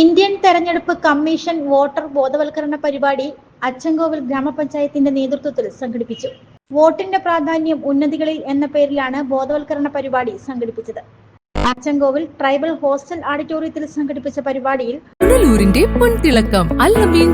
Indian തെരഞ്ഞെടുപ്പ് commission voter ബോധവൽക്കരണ പരിപാടി അച്ചൻകോവിൽ ഗ്രാമപഞ്ചായത്തിന്റെ നേതൃത്വത്തിൽ സംഘടിപ്പിച്ചു. വോട്ടിന്റെ പ്രാധാന്യം ഉന്നതികളിൽ എന്ന പേരിലാണ് ബോധവൽക്കരണ പരിപാടി സംഘടിപ്പിച്ചത്. അച്ചൻകോവിൽ ട്രൈബൽ ഹോസ്റ്റൽ ഓഡിറ്റോറിയത്തിൽ സംഘടിപ്പിച്ച പരിപാടിയിൽ പുനലൂരിന്റെ പൊൻതിളക്കം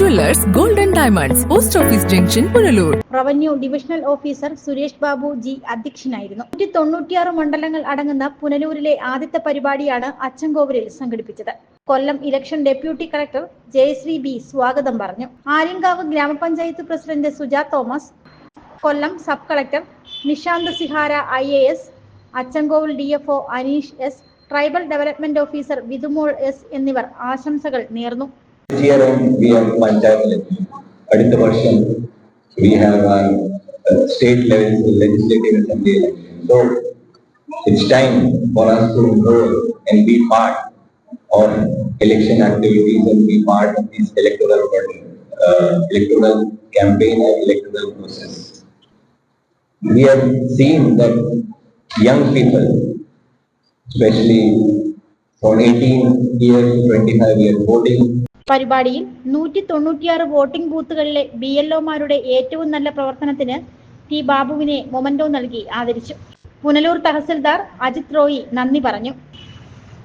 jewellers golden diamonds post office junction Punalur. Revenue divisional officer Suresh Babu G അധ്യക്ഷനായിരുന്നു. നൂറ്റി തൊണ്ണൂറ്റിയാറ് മണ്ഡലങ്ങൾ അടങ്ങുന്ന പുനലൂരിലെ ആദ്യത്തെ പരിപാടിയാണ് അച്ചൻകോവിലിൽ സംഘടിപ്പിച്ചത്. Kollam election deputy collector Jayasree B സ്വാഗതം പറഞ്ഞു. Aryankavu grama panchayat president Suja Thomas Kollam sub collector Nishanth Sihara I A S Achankovil D F O Aneesh S tribal development officer Vithumol S എന്നിവർ ആശംസകൾ നേർന്നു. Of election activities and be part of this electoral uh, electoral campaign and electoral process. We have seen that young people, especially from 18 years to 25 years voting പരിപാടിയിൽ നൂറ്റി തൊണ്ണൂറ്റിയാറ് voting ബൂത്തുകളിലെ B L ഒമാരുടെ ഏറ്റവും നല്ല പ്രവർത്തനത്തിന് ടി ബാബുവിനെ memento നൽകി ആദരിച്ചു പുനലൂർ തഹസിൽദാർ അജിത് റോയി നന്ദി പറഞ്ഞു